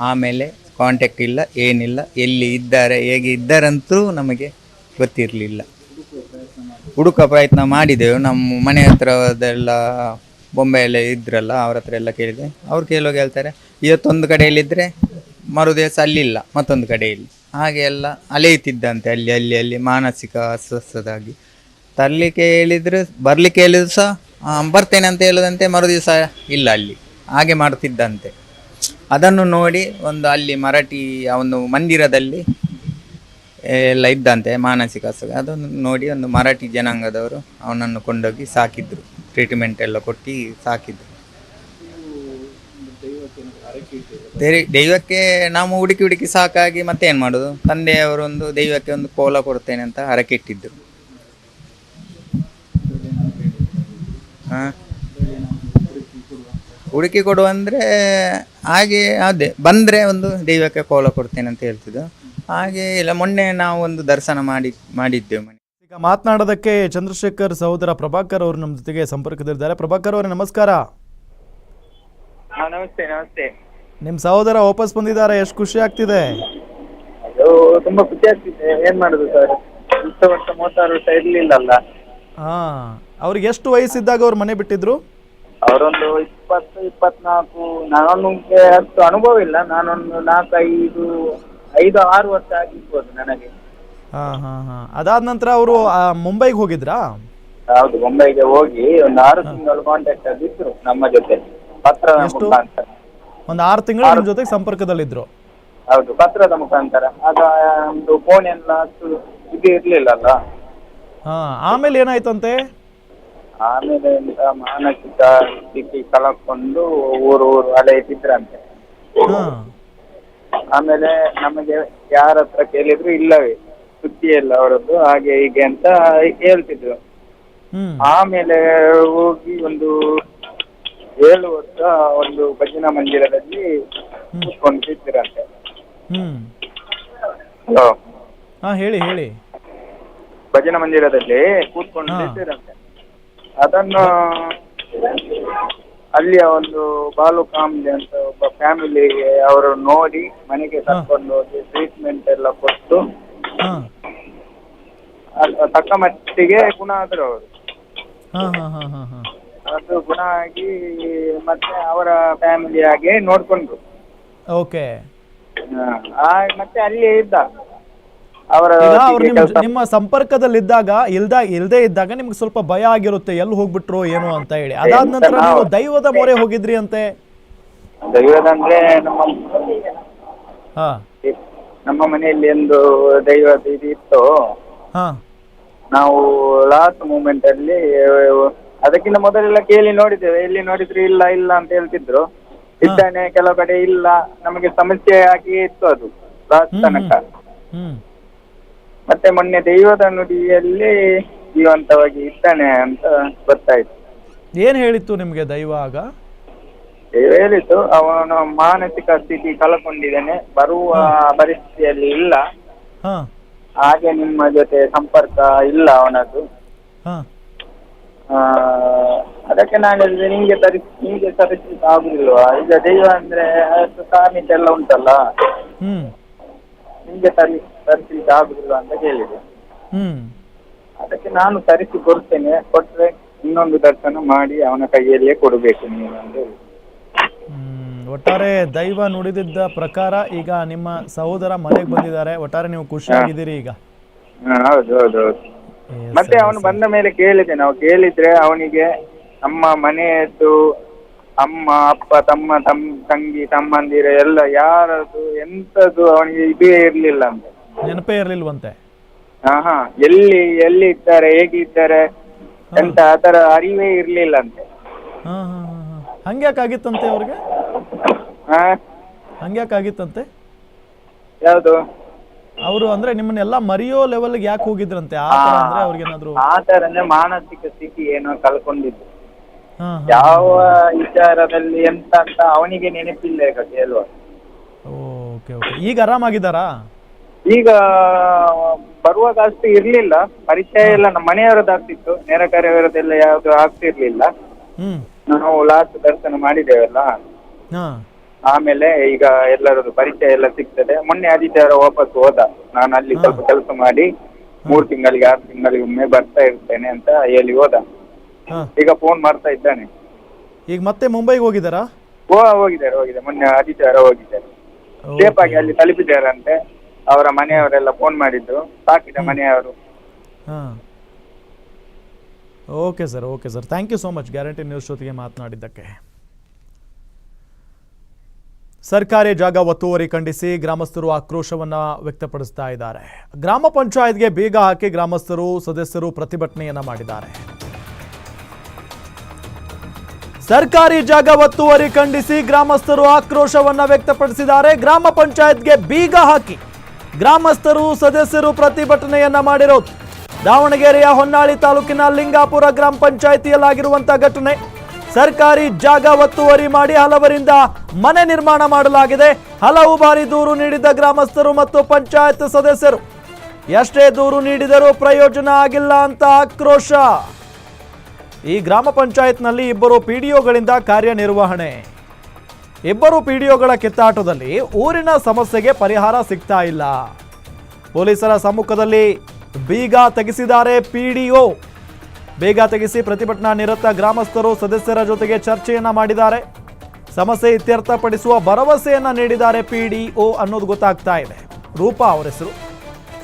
[SPEAKER 5] ಆಮೇಲೆ ಕಾಂಟ್ಯಾಕ್ಟ್ ಇಲ್ಲ, ಏನಿಲ್ಲ, ಎಲ್ಲಿ ಇದ್ದಾರೆ, ಹೇಗೆ ಇದ್ದಾರಂತೂ ನಮಗೆ ಗೊತ್ತಿರಲಿಲ್ಲ. ಹುಡುಕ ಪ್ರಯತ್ನ ಮಾಡಿದೆವು. ನಮ್ಮ ಮನೆ ಹತ್ರದೆಲ್ಲ ಬೊಂಬೆಯಲ್ಲೇ ಇದ್ರಲ್ಲ, ಅವ್ರ ಹತ್ರ ಎಲ್ಲ ಕೇಳಿದೆ. ಅವ್ರು ಕೇಳೋಗಿ ಹೇಳ್ತಾರೆ, ಇವತ್ತೊಂದು ಕಡೆಯಲ್ಲಿದ್ದರೆ ಮರುದಿವಸ ಅಲ್ಲಿಲ್ಲ, ಮತ್ತೊಂದು ಕಡೆಯಲ್ಲಿ. ಹಾಗೆ ಎಲ್ಲ ಅಲೆಯುತ್ತಿದ್ದಂತೆ ಅಲ್ಲಿ ಅಲ್ಲಿ ಅಲ್ಲಿ ಮಾನಸಿಕ ಅಸ್ವಸ್ಥದಾಗಿ. ತರಲಿಕ್ಕೆ ಹೇಳಿದರೆ, ಬರಲಿಕ್ಕೆ ಹೇಳಿದ್ರು ಸಹ ಬರ್ತೇನೆ ಅಂತ ಹೇಳದಂತೆ ಮರುದಿವಸ ಇಲ್ಲ ಅಲ್ಲಿ. ಹಾಗೆ ಮಾಡ್ತಿದ್ದಂತೆ. ಅದನ್ನು ನೋಡಿ ಒಂದು ಅಲ್ಲಿ ಮರಾಠಿ ಒಂದು ಮಂದಿರದಲ್ಲಿ ಎಲ್ಲ ಇದ್ದಂತೆ ಮಾನಸಿಕ ಅಸ್ವಸ್ಥ. ಅದನ್ನು ನೋಡಿ ಒಂದು ಮರಾಠಿ ಜನಾಂಗದವರು ಅವನನ್ನು ಕೊಂಡೋಗಿ ಸಾಕಿದ್ರು. ಟ್ರೀಟ್ಮೆಂಟ್ ಎಲ್ಲ ಕೊಟ್ಟು ಸಾಕಿದ್ರು. ದೈ- ದೈವಕ್ಕೆ ನಾವು ಹುಡುಕಿ ಹುಡುಕಿ ಸಾಕಾಗಿ ಮತ್ತೆ ಏನು ಮಾಡೋದು? ತಂದೆಯವರೊಂದು ದೈವಕ್ಕೆ ಒಂದು ಕೋಲ ಕೊಡ್ತೇನೆ ಅಂತ ಹರಕೆ ಇಟ್ಟಿದ್ರು ಹಾ? ಹುಡುಕಿ ಕೊಡು ಅಂದರೆ ಹಾಗೆ ಅದೇ ಬಂದರೆ ಒಂದು ದೈವಕ್ಕೆ ಕೋಲ ಕೊಡ್ತೇನೆ ಅಂತ ಹೇಳ್ತಿದ್ದು. ಹಾಗೆ ಇಲ್ಲ ಮೊನ್ನೆ ನಾವು ಒಂದು ದರ್ಶನ ಮಾಡಿ ಮಾಡಿದ್ದೆವು ಮನೆ.
[SPEAKER 1] ಈಗ ಮಾತನಾಡೋದಕ್ಕೆ ಚಂದ್ರಶೇಖರ್ ಸಹೋದರ ಪ್ರಭಾಕರ್ ಅವರು ನಮ್ಮ ಜೊತೆಗೆ ಸಂಪರ್ಕದಲ್ಲಿದ್ದಾರೆ. ಪ್ರಭಾಕರ್ ಅವರೇ ನಮಸ್ಕಾರ.
[SPEAKER 6] ಹಾ ನಮಸ್ತೆ ನಮಸ್ತೆ.
[SPEAKER 1] ನಿಮ್ಮ ಸಹೋದರ ವಾಪಸ್ ಬಂದಿದ್ದಾರೆ ಎಷ್ಟು ಖುಷಿ ಆಗ್ತಿದೆ?
[SPEAKER 6] ಅದು ತುಂಬಾ ಖುಷಿ ಆಗ್ತಿದೆ. ಏನ್ ಮಾಡುದು ಸರ್ ಇಷ್ಟು ವರ್ಷ ಮೂವತ್ತಾರು ವರ್ಷ ಇರ್ಲಿಲ್ಲಲ್ಲ.
[SPEAKER 1] ಹಾ ಅವ್ರಿಗೆ ಎಷ್ಟು ವಯಸ್ಸಿದ್ದಾಗ ಅವ್ರು ಮನೆ ಬಿಟ್ಟಿದ್ರು?
[SPEAKER 6] ಅವರೊಂದು ಇಪ್ಪತ್ತು ಇಪ್ಪತ್ನಾಲ್ಕು ನನಗೆ ಅಷ್ಟು ಅನುಭವ ಇಲ್ಲ. ನಾನೊಂದು ನಾಲ್ಕೈದು ಐದು ಆರು ವರ್ಷ ಆಗಿರ್ಬೋದು ನನಗೆ.
[SPEAKER 1] ಹಾ ಹಾ ಹಾ. ಅದಾದ ನಂತರ ಅವರು ಮುಂಬೈಗೆ ಹೋಗಿದ್ರಾ?
[SPEAKER 6] ಹೌದು ಮುಂಬೈಗೆ ಹೋಗಿ ಒಂದು ಆರು ತಿಂಗಳು ಕಾಂಟ್ಯಾಕ್ಟ್ ಆಗಿದ್ರು ನಮ್ಮ ಜೊತೆ ಪತ್ರ
[SPEAKER 1] ಎಷ್ಟು?
[SPEAKER 6] ಮುಖಾಂತರ.
[SPEAKER 1] ಒಂದು ಆರು ತಿಂಗಳು ನಿಮ್ಮ ಜೊತೆಗೆ ಸಂಪರ್ಕದಲ್ಲಿದ್ರು.
[SPEAKER 6] ಹೌದು ಪತ್ರದ ಮುಖಾಂತರ ಆಗ ಒಂದು ಫೋನ್ ಎಲ್ಲ ಅಷ್ಟು ಇದು ಇರ್ಲಿಲ್ಲಲ್ಲ.
[SPEAKER 1] ಹಾ ಆಮೇಲೆ ಏನಾಯ್ತಂತೆ?
[SPEAKER 6] ಆಮೇಲೆ ಎಂತ ಮಾನಸಿಕ ಸ್ಥಿತಿ ಕಳ್ಕೊಂಡು ಊರು ಊರು ಹಳೆ
[SPEAKER 1] ಇಟ್ಟಿದ್ರಂತೆ
[SPEAKER 6] ಆಮೇಲೆ ನಮಗೆ ಯಾರ ಹತ್ರ ಕೇಳಿದ್ರು ಇಲ್ಲವೇ ಸುದ್ದಿ ಇಲ್ಲ ಅವರದ್ದು ಹಾಗೆ ಹೀಗೆ ಅಂತ ಹೇಳ್ತಿದ್ರು.
[SPEAKER 1] ಹ್ಮ್.
[SPEAKER 6] ಆಮೇಲೆ ಹೋಗಿ ಒಂದು ಏಳು ವರ್ಷ ಒಂದು ಭಜನ ಮಂದಿರದಲ್ಲಿ ಕೂತ್ಕೊಂಡಿದ್ದೀರಂತೆ
[SPEAKER 1] ಹ್ಮ್.
[SPEAKER 6] ಹಲೋ.
[SPEAKER 1] ಹಾ ಹೇಳಿ ಹೇಳಿ.
[SPEAKER 6] ಭಜನ ಮಂದಿರದಲ್ಲಿ ಕೂತ್ಕೊಂಡು
[SPEAKER 1] ಹಾ.
[SPEAKER 6] ಅದನ್ನ ಅದನ್ನು ಅಲ್ಲಿಯ ಒಂದು ಬಾಲು ಕಾಮ್ಲಿ ಅಂತ ಒಬ್ಬ ಫ್ಯಾಮಿಲಿಗೆ ಅವರು ನೋಡಿ ಮನೆಗೆ ಕರ್ಕೊಂಡು ಹೋಗಿ ಟ್ರೀಟ್ಮೆಂಟ್ ಎಲ್ಲ ಕೊಟ್ಟು
[SPEAKER 1] ಹಾ.
[SPEAKER 6] ಅಲ್- ತಕ್ಕ ಮಟ್ಟಿಗೆ ಗುಣ ಆದ್ರು ಅವರು.
[SPEAKER 1] ಹಾ ಹಾ ಹಾ ಹಾ ಹಾ.
[SPEAKER 6] ಅದು ಗುಣ ಆಗಿ ಮತ್ತೆ ಅವರ ಫ್ಯಾಮಿಲಿ ಆಗಿ ನೋಡ್ಕೊಂಡ್ರು.
[SPEAKER 1] ಓಕೆ.
[SPEAKER 6] ಮತ್ತೆ ಅಲ್ಲಿ ಇದ್ದ. ಅವರ
[SPEAKER 1] ಈಗ ಅವ್ರು
[SPEAKER 6] ಒಟ್ಟಿಗೆ
[SPEAKER 1] ನಿಮ್ಮ
[SPEAKER 6] ಕೆಲ್ಸ-
[SPEAKER 1] ನಿಮ್ಮ ಸಂಪರ್ಕದಲ್ಲಿದ್ದಾಗ ಇಲ್ದ ಇಲ್ದೇ ಇದ್ದಾಗ ನಿಮ್ಗೆ ಸ್ವಲ್ಪ ಭಯ ಆಗಿರುತ್ತೆ ಎಲ್ಲಿ ಹೋಗ್ಬಿಟ್ರು ಏನು ಅಂತ ಹೇಳಿ. ಅದಾದ ನಂತರ ನೀವು ದೈವದ ಮೊರೆ ಹೋಗಿದ್ರಿ ಅಂತೆ?
[SPEAKER 6] ದೈವದಂದ್ರೆ ನಮ್ಮ
[SPEAKER 1] ಹಾ.
[SPEAKER 6] ನಮ್ಮ ಮನೆಯಲ್ಲಿ ಒಂದು ದೈವ ಇದು ಇತ್ತು.
[SPEAKER 1] ಹಾ.
[SPEAKER 6] ನಾವು ಲಾಸ್ಟ್ ಮೂಮೆಂಟ್ ಅಲ್ಲಿ ಅದಕ್ಕಿಂತ ಮೊದಲೆಲ್ಲ ಕೇಳಿ ನೋಡಿದ್ದೇವೆ. ಎಲ್ಲಿ ನೋಡಿದ್ರು ಇಲ್ಲ ಇಲ್ಲ ಅಂತ ಹೇಳ್ತಿದ್ರು. ಇದ್ದಾನೆ ಕೆಲವು ಕಡೆ ಇಲ್ಲ. ನಮಗೆ ಸಮಸ್ಯೆ ಆಗಿ ಇತ್ತು ಅದು. ಲಾಸ್ಟ್ ತನಕ.
[SPEAKER 1] ಹ್ಮ್.
[SPEAKER 6] ಮತ್ತೆ ಮೊನ್ನೆ ದೈವದ ನುಡಿಯಲ್ಲಿ ಜೀವಂತವಾಗಿ ಇದ್ದಾನೆ ಅಂತ ಗೊತ್ತಾಯ್ತು.
[SPEAKER 1] ಏನು ಹೇಳಿತ್ತು ನಿಮ್ಗೆ ದೈವ ಆಗ?
[SPEAKER 6] ದೈವ ಹೇಳಿತು ಅವನು ಮಾನಸಿಕ ಸ್ಥಿತಿ ಕಳ್ಕೊಂಡಿದ್ದಾನೆ. ಬರುವ ಪರಿಸ್ಥಿತಿಯಲ್ಲಿ ಇಲ್ಲ.
[SPEAKER 1] ಹಾಂ.
[SPEAKER 6] ಹಾಗೆ ನಿಮ್ಮ ಜೊತೆ ಸಂಪರ್ಕ ಇಲ್ಲ ಅವನದ್ದು.
[SPEAKER 1] ಹಾಂ.
[SPEAKER 6] ಅದಕ್ಕೆ ನಾನು ಹೇಳಿದ್ರೆ ನಿಂಗೆ ತರಿಸ್ ನಿಂಗೆ ತರಿಸ್ಲಿಕ್ಕೆ ಆಗುದಿಲ್ವಾ? ಈಗ ದೈವ ಅಂದ್ರೆ ಅದು ಸಾಮೀಪ್ಯ ಎಲ್ಲ ಉಂಟಲ್ಲ?
[SPEAKER 1] ಹ್ಮ್.
[SPEAKER 6] ನಿಂಗೆ ತರಿ ತರಿಸ್ಲಿಕ್ಕೆ ಆಗುದಿಲ್ವಾ ಅಂತ ಕೇಳಿದೆ.
[SPEAKER 1] ಹ್ಮ್.
[SPEAKER 6] ಅದಕ್ಕೆ ನಾನು ತರಿಸಿ ಕೊಡ್ತೇನೆ ಕೊಟ್ರೆ ಇನ್ನೊಂದು ದರ್ಶನ ಮಾಡಿ ಅವನ ಕೈಯಲ್ಲಿಯೇ ಕೊಡಬೇಕು ನೀವು ಅಂತ ಹೇಳಿ.
[SPEAKER 1] ಹ್ಮ್. ಒಟ್ಟಾರೆ ದೈವ ನುಡಿದಿದ್ದ ಪ್ರಕಾರ ಈಗ ನಿಮ್ಮ ಸಹೋದರ ಮನೆಗೆ ಬಂದಿದ್ದಾರೆ. ಒಟ್ಟಾರೆ ನೀವು ಖುಷಿಯಾಗಿದ್ದೀರಿ ಈಗ.
[SPEAKER 6] ಹಾ, ಹೌದು ಹೌದು. ಮತ್ತೆ ಅವನು ಬಂದ ಮೇಲೆ ಕೇಳಿದೆ. ನಾವು ಕೇಳಿದ್ರೆ ಅವನಿಗೆ ನಮ್ಮ ಮನೆಯದ್ದು ಅಮ್ಮ ಅಪ್ಪ ತಮ್ಮ ತಮ್ ತಂಗಿ ತಮ್ಮಂದಿರ ಎಲ್ಲ ಯಾರದು ಎಂತದು ಅವನಿಗೆ ಇದೇ ಇರ್ಲಿಲ್ಲ ಅಂತ.
[SPEAKER 1] ನೆನಪೇ ಇರ್ಲಿಲ್ವಂತೆ?
[SPEAKER 6] ಹಾ ಹಾ ಎಲ್ಲಿ ಎಲ್ಲಿ ಇದ್ದಾರೆ ಹೇಗಿದ್ದಾರೆ ಎಂತ ಆತರ ಅರಿವೇ ಇರ್ಲಿಲ್ಲ ಅಂತೆ.
[SPEAKER 1] ಹಾ ಹಾಂ ಹಾಂ ಹಂಗ್ಯಾಕಾಗಿತ್ತಂತೆ ಅವ್ರಿಗೆ?
[SPEAKER 6] ಹಾ?
[SPEAKER 1] ಹಂಗ್ಯಾಕಾಗಿತ್ತಂತೆ
[SPEAKER 6] ಯಾವುದು?
[SPEAKER 1] ಅವರು ಅಂದ್ರೆ ನಿಮ್ಮನ್ನೆಲ್ಲ ಮರಿಯೋ ಲೆವೆಲ್ಗೆ ಯಾಕೆ ಹೋಗಿದ್ರಂತೆ? ಆ ಅಂದ್ರೆ ಅವ್ರಿಗೇನಾದ್ರು
[SPEAKER 6] ಆ ತರನೇ ಮಾನಸಿಕ ಸ್ಥಿತಿ ಏನೋ
[SPEAKER 1] ಹಾಂ ಹಾಂ.
[SPEAKER 6] ಯಾವ ವಿಚಾರದಲ್ಲಿ ಎಂತ ಅಂತ ಅವನಿಗೆ ನೆನಪಿಲ್ಲ ಈಗ ಕೇಳುವ.
[SPEAKER 1] Okay okay. ಈಗ ಆರಾಮಾಗಿದ್ದಾರಾ?
[SPEAKER 6] ಈಗ ಬರುವಾಗ ಅಷ್ಟು ಇರ್ಲಿಲ್ಲ. ಪರಿಚಯ ಎಲ್ಲ ನಮ್ಮ ಮನೆಯವರದ್ದು ಆಗ್ತಿತ್ತು. ನೇರ ಕಾರ್ಯವರದೆಲ್ಲ ಯಾವ್ದು ಆಗ್ತಿರ್ಲಿಲ್ಲ.
[SPEAKER 1] ಹ್ಮ್.
[SPEAKER 6] ನಾವು ಲಾಸ್ಟ್ ದರ್ಶನ ಮಾಡಿದ್ದೇವಲ್ಲ.
[SPEAKER 1] ಹಾಂ.
[SPEAKER 6] ಆಮೇಲೆ ಈಗ ಎಲ್ಲರದ್ದು ಪರಿಚಯ ಎಲ್ಲ ಸಿಗ್ತದೆ. ಮೊನ್ನೆ ಆದಿತ್ಯವಾರ ವಾಪಸ್ ಹೋದ. ನಾನು ಅಲ್ಲಿ ಸ್ವಲ್ಪ ಕೆಲಸ ಮಾಡಿ ಮೂರು ತಿಂಗಳಿಗೆ ಆರು ತಿಂಗಳಿಗೆ ಒಮ್ಮೆ ಬರ್ತಾ ಇರ್ತೇನೆ ಅಂತ ಹೇಳಿ ಹೋದ.
[SPEAKER 1] ಹಾಂ.
[SPEAKER 6] ಈಗ ಫೋನ್ ಮಾಡ್ತಾ ಇದ್ದಾನೆ.
[SPEAKER 1] ಈಗ ಮತ್ತೆ ಮುಂಬೈಗೆ ಹೋಗಿದ್ದಾರಾ?
[SPEAKER 6] ಓ ಹೋಗಿದ್ದಾರೆ ಹೋಗಿದೆ ಮೊನ್ನೆ ಆದಿತ್ಯವಾರ ಹೋಗಿದ್ದಾರೆ. ಸೇಫ್ ಆಗಿ ಅಲ್ಲಿ ತಲುಪಿದ್ದಾರಂತೆ. ಅವರ ಮನೆಯವರೆಲ್ಲ ಫೋನ್ ಮಾಡಿದ್ರು. ಸಾಕಿದ ಮನೆಯವರು.
[SPEAKER 1] ಹಾಂ. Okay sir okay sir. Thank you so much guarantee news ಜೊತೆಗೆ ಮಾತನಾಡಿದ್ದಕ್ಕೆ. ಸರ್ಕಾರಿ ಜಾಗ ಒತ್ತುವರಿ ಖಂಡಿಸಿ ಗ್ರಾಮಸ್ಥರು ಆಕ್ರೋಶವನ್ನ ವ್ಯಕ್ತಪಡಿಸ್ತಾ ಇದ್ದಾರೆ. ಗ್ರಾಮ ಪಂಚಾಯತ್ಗೆ ಬೀಗ ಹಾಕಿ ಗ್ರಾಮಸ್ಥರು, ಸದಸ್ಯರು ಪ್ರತಿಭಟನೆಯನ್ನ ಮಾಡಿದ್ದಾರೆ. ಸರ್ಕಾರಿ ಜಾಗ ಒತ್ತುವರಿ ಖಂಡಿಸಿ ಗ್ರಾಮಸ್ಥರು ಆಕ್ರೋಶವನ್ನ ವ್ಯಕ್ತಪಡಿಸಿದ್ದಾರೆ. ಗ್ರಾಮ ಪಂಚಾಯತ್ಗೆ ಬೀಗ ಹಾಕಿ ಗ್ರಾಮಸ್ಥರು, ಸದಸ್ಯರು ಪ್ರತಿಭಟನೆಯನ್ನ ಮಾಡಿರೋದು. ದಾವಣಗೆರೆಯ ಹೊನ್ನಾಳಿ ತಾಲೂಕಿನ ಲಿಂಗಾಪುರ ಗ್ರಾಮ ಪಂಚಾಯಿತಿಯಲ್ಲಾಗಿರುವಂತಹ ಘಟನೆ. ಸರ್ಕಾರಿ ಜಾಗ ಒತ್ತುವರಿ ಮಾಡಿ ಹಲವರಿಂದ ಮನೆ ನಿರ್ಮಾಣ ಮಾಡಲಾಗಿದೆ. ಹಲವು ಬಾರಿ ದೂರು ನೀಡಿದ ಗ್ರಾಮಸ್ಥರು ಮತ್ತು ಪಂಚಾಯತ್ ಸದಸ್ಯರು. ಎಷ್ಟೇ ದೂರು ನೀಡಿದರೂ ಪ್ರಯೋಜನ ಆಗಿಲ್ಲ ಅಂತ ಆಕ್ರೋಶ. ಈ ಗ್ರಾಮ ಪಂಚಾಯತ್ನಲ್ಲಿ ಇಬ್ಬರು ಪಿಡಿಒಗಳಿಂದ ಕಾರ್ಯನಿರ್ವಹಣೆ. ಇಬ್ಬರು ಪಿಡಿಒಗಳ ಕಿತ್ತಾಟದಲ್ಲಿ ಊರಿನ ಸಮಸ್ಯೆಗೆ ಪರಿಹಾರ ಸಿಗ್ತಾ ಇಲ್ಲ. ಪೊಲೀಸರ ಸಮ್ಮುಖದಲ್ಲಿ ಬೀಗ ತೆಗೆಸಿದ್ದಾರೆ ಪಿಡಿಒ. ಬೇಗ ತೆಗೆಸಿ ಪ್ರತಿಭಟನಾ ನಿರತ ಗ್ರಾಮಸ್ಥರು ಸದಸ್ಯರ ಜೊತೆಗೆ ಚರ್ಚೆಯನ್ನ ಮಾಡಿದ್ದಾರೆ. ಸಮಸ್ಯೆ ಇತ್ಯರ್ಥಪಡಿಸುವ ಭರವಸೆಯನ್ನ ನೀಡಿದ್ದಾರೆ ಪಿಡಿಒ ಅನ್ನೋದು ಗೊತ್ತಾಗ್ತಾ ಇದೆ. ರೂಪಾ ಅವರ ಹೆಸರು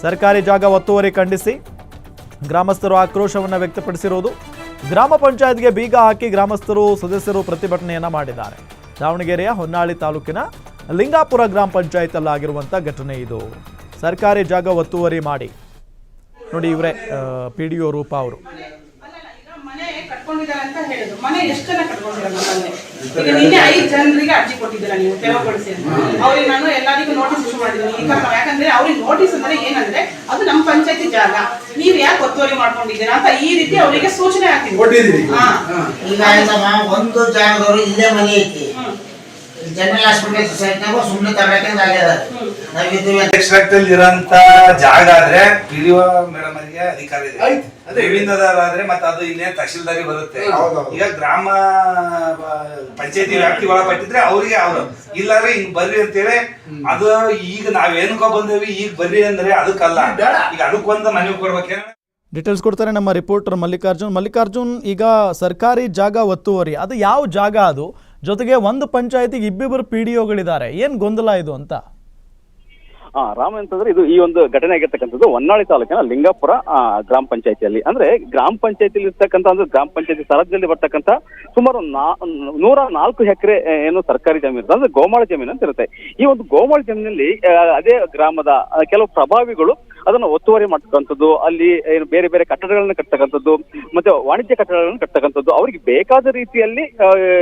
[SPEAKER 1] ಸರ್ಕಾರಿ ಜಾಗ ಒತ್ತುವರಿ ಖಂಡಿಸಿ. ಗ್ರಾಮಸ್ಥರು ಆಕ್ರೋಶವನ್ನು ವ್ಯಕ್ತಪಡಿಸಿರುವುದು ಗ್ರಾಮ ಪಂಚಾಯತ್ಗೆ ಬೀಗ ಹಾಕಿ ಗ್ರಾಮಸ್ಥರು, ಸದಸ್ಯರು ಪ್ರತಿಭಟನೆಯನ್ನ ಮಾಡಿದ್ದಾರೆ. ದಾವಣಗೆರೆಯ ಹೊನ್ನಾಳಿ ತಾಲೂಕಿನ ಲಿಂಗಾಪುರ ಗ್ರಾಮ ಪಂಚಾಯತ್ ಆಗಿರುವಂಥ ಘಟನೆ ಇದು. ಸರ್ಕಾರಿ ಜಾಗ ಒತ್ತುವರಿ ಮಾಡಿ. ನೋಡಿ ಇವರೇ ಪಿ ಡಿ ರೂಪಾ ಅವರು.
[SPEAKER 7] ಕಟ್ಕೊಂಡಿದ್ದಾರೆ ಅಂತ ಹೇಳಿದ್ರು. ಮನೆ ಎಷ್ಟು ಜನ ಕಟ್ಕೊಂಡಿದ್ದಾರೆ ಈಗ ನಿನ್ನೆ ಐದು ಜನರಿಗೆ ಅರ್ಜಿ ಕೊಟ್ಟಿದ್ದೀರಾ ನೀವು ತೆರವುಗೊಳಿಸಿ ಅಂತ. ಅವ್ರಿಗೆ ನಾನು ಎಲ್ಲರಿಗೂ ನೋಟಿಸ್ ಇಶ್ಯೂ ಮಾಡಿದ್ದೀನಿ. ಈ ಯಾಕಂದ್ರೆ ಅವ್ರಿಗೆ ನೋಟಿಸ್ ಅಂದ್ರೆ ಏನಂದ್ರೆ ಅದು ನಮ್ಮ ಪಂಚಾಯತಿ ಜಾಗ. ನೀವು ಯಾಕೆ ಒತ್ತುವರಿ ಮಾಡ್ಕೊಂಡಿದ್ದೀರಾ ಅಂತ ಈ ರೀತಿ ಅವರಿಗೆ ಸೂಚನೆ ಹಾಕಿದ್ವಿ ಹಾ.
[SPEAKER 8] ಈಗ ಆಯ್ತಮ್ಮ ಒಂದು ಜಾಗದವರು ಇಲ್ಲೇ ಮನೆ ಐತಿ. ಜನರಲ್ ಹಾಸ್ಪಿಟಲ್ ಸೊಸೈಟಿನಾಗ ಸುಮ್ಮನೆ ತಗೊಳಕ್ಕೆ ಆಗ್ಯದ ನಾವಿದ್ದೀವಿ ಅಂತ.
[SPEAKER 9] ಎಕ್ಸ್ಟ್ರಾಕ್ಟ್ ಅಲ್ಲಿ ಇರೋಂತ ಜಾಗ ಆದ್ರೆ ಪಿಡಿಒ ಮೇಡಮ್ ಅವರಿಗೆ ಅಧಿಕಾರ ಇದೆ. ರೆವಿನ್ಯೂದಾರ ಆದ್ರೆ ಮತ್ತೆ ಅದು ಇನ್ನೇ ತಹಶೀಲ್ದಾರಿ ಬರುತ್ತೆ. ಈಗ ಗ್ರಾಮ ಪಂಚಾಯತಿ ವ್ಯಾಪ್ತಿ ಒಳಪಟ್ಟಿದ್ರೆ ಅವ್ರಿಗೆ ಅವರು. ಇಲ್ಲಾಂದ್ರೆ ಹಿಂಗ್ ಬರ್ರಿ ಅಂತೇಳಿ ಅದು ಈಗ ನಾವೇನಕ್ಕೋ ಬಂದೇವಿ ಈಗ ಬರ್ರಿ ಅಂದ್ರೆ ಅದಕ್ಕಲ್ಲ. ಈಗ ಅದಕ್ಕೊಂದು ಮನವಿ ಕೊಡ್ಬೇಕೇನ
[SPEAKER 1] ಡೀಟೇಲ್ಸ್ ಕೊಡ್ತಾರೆ ನಮ್ಮ ರಿಪೋರ್ಟರ್ ಮಲ್ಲಿಕಾರ್ಜುನ್. ಮಲ್ಲಿಕಾರ್ಜುನ್ ಈಗ ಸರ್ಕಾರಿ ಜಾಗ ಒತ್ತುವರಿ. ಅದು ಯಾವ ಜಾಗ ಅದು? ಜೊತೆಗೆ ಒಂದು ಪಂಚಾಯತಿಗೆ ಇಬ್ಬಿಬ್ಬರು ಪಿ ಡಿ ಒಗಳಿದ್ದಾರೆ. ಏನು ಗೊಂದಲ ಇದು ಅಂತ?
[SPEAKER 10] ಆ, ರಾಮ ಅಂತಂದ್ರೆ ಇದು ಈ ಒಂದು ಘಟನೆ ಆಗಿರ್ತಕ್ಕಂಥದ್ದು ಹೊನ್ನಾಳಿ ತಾಲೂಕಿನ ಲಿಂಗಾಪುರ ಗ್ರಾಮ ಪಂಚಾಯತಿಯಲ್ಲಿ. ಅಂದ್ರೆ ಗ್ರಾಮ ಪಂಚಾಯತಿಯಲ್ಲಿ ಇರ್ತಕ್ಕಂಥ ಅಂದ್ರೆ ಗ್ರಾಮ ಪಂಚಾಯತಿ ಸರಹದ್ದಲ್ಲಿ ಬರ್ತಕ್ಕಂಥ ಸುಮಾರು ನೂರ ನಾಲ್ಕು ಎಕರೆ ಏನು ಸರ್ಕಾರಿ ಜಮೀನು. ಅಂದ್ರೆ ಗೋಮಾಳ ಜಮೀನು ಅಂತ ಇರುತ್ತೆ. ಈ ಒಂದು ಗೋಮಾಳ ಜಮೀನಲ್ಲಿ ಅದೇ ಗ್ರಾಮದ ಕೆಲವು ಪ್ರಭಾವಿಗಳು ಅದನ್ನ ಒತ್ತುವರಿ ಮಾಡ್ತಕ್ಕಂಥದ್ದು, ಅಲ್ಲಿ ಏನು ಬೇರೆ ಬೇರೆ ಕಟ್ಟಡಗಳನ್ನು ಕಟ್ತಕ್ಕಂಥದ್ದು, ಮತ್ತೆ ವಾಣಿಜ್ಯ ಕಟ್ಟಡಗಳನ್ನು ಕಟ್ತಕ್ಕಂಥದ್ದು, ಅವರಿಗೆ ಬೇಕಾದ ರೀತಿಯಲ್ಲಿ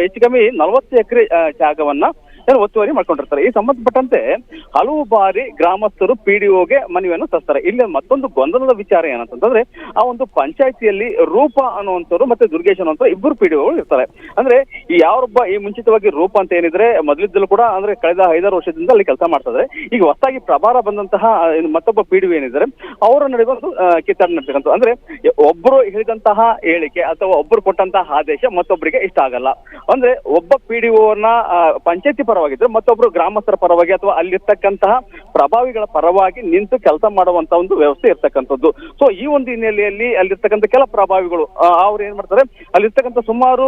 [SPEAKER 10] ಹೆಚ್ಚು ಕಮ್ಮಿ ನಲವತ್ತು ಎಕರೆ ಜಾಗವನ್ನ ಒತ್ತುವರಿ ಮಾಡ್ಕೊಂಡಿರ್ತಾರೆ. ಈ ಸಂಬಂಧಪಟ್ಟಂತೆ ಹಲವು ಬಾರಿ ಗ್ರಾಮಸ್ಥರು ಪಿಡಿಒಗೆ ಮನವಿಯನ್ನು ತರ್ತಾರೆ ಇಲ್ಲಿ ಮತ್ತೊಂದು ಗೊಂದಲದ ವಿಚಾರ ಏನಂತಂದ್ರೆ, ಆ ಒಂದು ಪಂಚಾಯತಿಯಲ್ಲಿ ರೂಪ ಅನ್ನುವಂಥವ್ರು ಮತ್ತೆ ದುರ್ಗೇಶ್ ಅನ್ನುವಂಥ ಇಬ್ಬರು ಪಿಡಿಒಗಳು ಇರ್ತಾರೆ. ಅಂದ್ರೆ ಯಾರೊಬ್ಬ ಈ ಮುಂಚಿತವಾಗಿ ರೂಪ ಅಂತ ಏನಿದ್ರೆ ಮೊದಲಿದ್ದಲು ಕೂಡ ಅಂದ್ರೆ ಕಳೆದ ಐದಾರು ವರ್ಷದಿಂದ ಅಲ್ಲಿ ಕೆಲಸ ಮಾಡ್ತಾರೆ ಈಗ ಹೊಸದಾಗಿ ಪ್ರಭಾರ ಬಂದಂತಹ ಮತ್ತೊಬ್ಬ ಪಿಡಿಒ ಏನಿದ್ದಾರೆ, ಅವರ ನಡುವೆ ಒಂದು ಕಿತ್ತಾಡ ನಡ್ತಕ್ಕಂಥ ಅಂದ್ರೆ ಒಬ್ಬರು ಹೇಳಿದಂತಹ ಹೇಳಿಕೆ ಅಥವಾ ಒಬ್ಬರು ಕೊಟ್ಟಂತಹ ಆದೇಶ ಮತ್ತೊಬ್ಬರಿಗೆ ಇಷ್ಟ ಆಗಲ್ಲ. ಅಂದ್ರೆ, ಒಬ್ಬ ಪಿಡಿಒನ ಪಂಚಾಯತಿ ಪರವಾಗಿದ್ರೆ ಮತ್ತೊಬ್ರು ಗ್ರಾಮಸ್ಥರ ಪರವಾಗಿ ಅಥವಾ ಅಲ್ಲಿರ್ತಕ್ಕಂತಹ ಪ್ರಭಾವಿಗಳ ಪರವಾಗಿ ನಿಂತು ಕೆಲಸ ಮಾಡುವಂತ ಒಂದು ವ್ಯವಸ್ಥೆ ಇರ್ತಕ್ಕಂಥದ್ದು. ಸೊ ಈ ಒಂದು ಹಿನ್ನೆಲೆಯಲ್ಲಿ ಅಲ್ಲಿರ್ತಕ್ಕಂಥ ಕೆಲ ಪ್ರಭಾವಿಗಳು ಅವ್ರು ಏನ್ ಮಾಡ್ತಾರೆ? ಅಲ್ಲಿರ್ತಕ್ಕಂಥ ಸುಮಾರು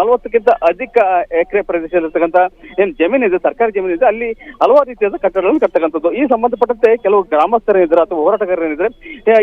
[SPEAKER 10] ನಲವತ್ತಕ್ಕಿಂತ ಅಧಿಕ ಎಕರೆ ಪ್ರದೇಶದಲ್ಲಿರ್ತಕ್ಕಂಥ ಏನ್ ಜಮೀನು ಇದೆ, ಸರ್ಕಾರಿ ಜಮೀನು ಇದೆ, ಅಲ್ಲಿ ಹಲವಾರು ರೀತಿಯಾದ ಕಟ್ಟಡಗಳನ್ನು ಕಟ್ಟತಕ್ಕಂಥದ್ದು ಈ ಸಂಬಂಧಪಟ್ಟಂತೆ ಕೆಲವು ಗ್ರಾಮಸ್ಥರ ಏನಿದ್ದಾರೆ ಅಥವಾ ಹೋರಾಟಗಾರರೇನಿದ್ರೆ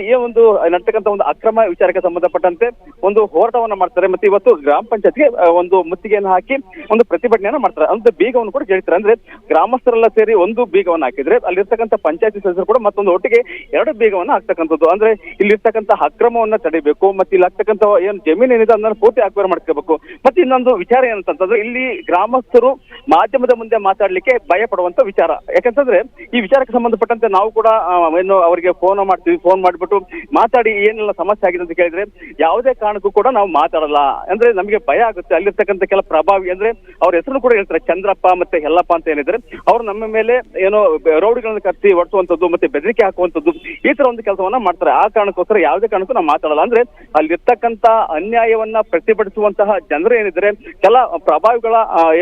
[SPEAKER 10] ಈ ಒಂದು ನಡ್ತಕ್ಕಂಥ ಒಂದು ಅಕ್ರಮ ವಿಚಾರಕ್ಕೆ ಸಂಬಂಧಪಟ್ಟಂತೆ ಒಂದು ಹೋರಾಟವನ್ನ ಮಾಡ್ತಾರೆ. ಮತ್ತೆ ಇವತ್ತು ಗ್ರಾಮ ಪಂಚಾಯತ್ಗೆ ಒಂದು ಮುತ್ತಿಗೆಯನ್ನು ಹಾಕಿ ಒಂದು ಪ್ರತಿಭಟನೆಯನ್ನ ಮಾಡ್ತಾರೆ. ಅಂದ್ರೆ ಬೀಗವನ್ನು ಕೂಡ ಹೇಳ್ತಾರೆ ಅಂದ್ರೆ ಗ್ರಾಮಸ್ಥರೆಲ್ಲ ಸೇರಿ ಒಂದು ಬೀಗವನ್ನು ಹಾಕಿದ್ರೆ ಅಲ್ಲಿರ್ತಕ್ಕಂಥ ಪಂಚಾಯತಿ ಸದಸ್ಯರು ಕೂಡ ಮತ್ತೊಂದು ಒಟ್ಟಿಗೆ ಎರಡು ಬೀಗವನ್ನು ಹಾಕ್ತಕ್ಕಂಥದ್ದು. ಅಂದ್ರೆ ಇಲ್ಲಿರ್ತಕ್ಕಂಥ ಅಕ್ರಮವನ್ನ ತಡಿಬೇಕು, ಮತ್ತೆ ಇಲ್ಲಿ ಆಗ್ತಕ್ಕಂಥ ಏನು ಜಮೀನು ಏನಿದೆ ಅದನ್ನ ಪೂರ್ತಿ ಅಕ್ವೇರ್ ಮಾಡ್ಕೋಬೇಕು. ಮತ್ತೆ ಇನ್ನೊಂದು ವಿಚಾರ ಏನಂತಂದ್ರೆ ಇಲ್ಲಿ ಗ್ರಾಮಸ್ಥರು ಮಾಧ್ಯಮದ ಮುಂದೆ ಮಾತಾಡ್ಲಿಕ್ಕೆ ಭಯ ಪಡುವಂತ ವಿಚಾರ. ಯಾಕಂತಂದ್ರೆ ಈ ವಿಚಾರಕ್ಕೆ ಸಂಬಂಧಪಟ್ಟಂತೆ ನಾವು ಕೂಡ ಏನು ಅವರಿಗೆ ಫೋನ್ ಮಾಡ್ತೀವಿ ಫೋನ್ ಮಾಡಿಬಿಟ್ಟು ಮಾತಾಡಿ ಏನೆಲ್ಲ ಸಮಸ್ಯೆ ಆಗಿದೆ ಅಂತ ಕೇಳಿದ್ರೆ ಯಾವುದೇ ಕಾರಣಕ್ಕೂ ಕೂಡ ನಾವು ಮಾತಾಡಲ್ಲ. ಅಂದ್ರೆ ನಮಗೆ ಭಯ ಆಗುತ್ತೆ. ಅಲ್ಲಿರ್ತಕ್ಕಂಥ ಕೆಲ ಪ್ರಭಾವಿ ಅಂದ್ರೆ ಅವ್ರ ಹೆಸರು ಕೂಡ ಹೇಳ್ತಾರೆ. ಚಂದ್ರಪ್ಪ ಮತ್ತೆ ಹೆಲ್ಲಪ್ಪ ಅಂತ ಏನಿದ್ರೆ ಅವ್ರು ನಮ್ಮ ಮೇಲೆ ಏನೋ ರೌಡಿಗಳನ್ನ ಕತ್ತಿ ಒಡಿಸುವಂತದ್ದು ಮತ್ತೆ ಬೆದರಿಕೆ ಹಾಕುವಂತದ್ದು ಈ ತರ ಒಂದು ಕೆಲಸವನ್ನ ಮಾಡ್ತಾರೆ. ಆ ಕಾರಣಕ್ಕೋಸ್ಕರ ಯಾವುದೇ ಕಾರಣಕ್ಕೂ ನಾವು ಮಾತಾಡಲ್ಲ. ಅಂದ್ರೆ ಅಲ್ಲಿರ್ತಕ್ಕಂಥ ಅನ್ಯಾಯವನ್ನ ಪ್ರತಿಭಟಿಸುವಂತಹ ಜನರು ಏನಿದ್ರೆ ಕೆಲ ಪ್ರಭಾವಿಗಳ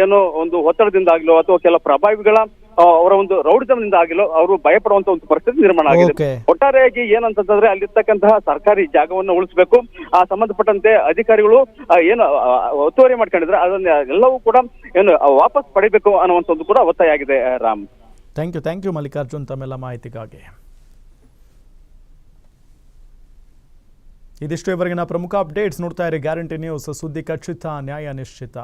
[SPEAKER 10] ಏನೋ ಒಂದು ಒತ್ತಡದಿಂದಾಗ್ಲೋ ಅಥವಾ ಕೆಲ ಪ್ರಭಾವಿಗಳ ಅವರ ಒಂದು ರೌಡಿತನದಿಂದ ಆಗಿಲೋ ಅವರು ಭಯಪಡುವಂತ ಒಂದು ಪರಿಸ್ಥಿತಿ ನಿರ್ಮಾಣ ಆಗಿದೆ. ಒಟ್ಟಾರೆಯಾಗಿ ಏನಂತಂದ್ರೆ ಅಲ್ಲಿರ್ತಕ್ಕಂತಹ ಸರ್ಕಾರಿ ಜಾಗವನ್ನು ಉಳಿಸಬೇಕು. ಆ ಸಂಬಂಧಪಟ್ಟಂತೆ ಅಧಿಕಾರಿಗಳು ಏನು ಒತ್ತುವರಿ ಮಾಡ್ಕೊಂಡಿದ್ರೆ ಅದನ್ನ ಎಲ್ಲವೂ ಕೂಡ ಏನು ವಾಪಸ್ ಪಡಿಬೇಕು ಅನ್ನುವಂಥದ್ದು ಕೂಡ ಒತ್ತಾಯ ಆಗಿದೆ Ram.
[SPEAKER 1] Thank you thank you Mallikarjun ತಮ್ಮೆಲ್ಲ ಮಾಹಿತಿಗಾಗಿ. ಇದಿಷ್ಟು ಇವರೆಗಿನ ಪ್ರಮುಖ ಅಪ್ಡೇಟ್ಸ್ ನೋಡ್ತಾ ಇರಿ. ಗ್ಯಾರಂಟಿ ನ್ಯೂಸ್ ಸುದ್ದಿ ಖಚಿತ ನ್ಯಾಯ ನಿಶ್ಚಿತ.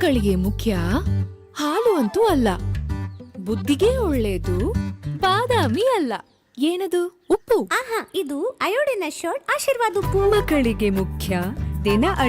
[SPEAKER 11] ಮಕ್ಕಳಿಗೆ ಮುಖ್ಯ ಹಾಲು ಅಂತೂ ಅಲ್ಲ. ಬುದ್ಧಿಗೆ ಒಳ್ಳೇದು ಬಾದಾಮಿ ಅಲ್ಲ. ಏನದು? ಉಪ್ಪು.
[SPEAKER 12] ಆಹಾ ಇದು ಅಯೋಡಿನ ಶರ್ಟ್ ಆಶೀರ್ವಾದ ಉಪ್ಪು.
[SPEAKER 11] ಮಕ್ಕಳಿಗೆ ಮುಖ್ಯ ದಿನ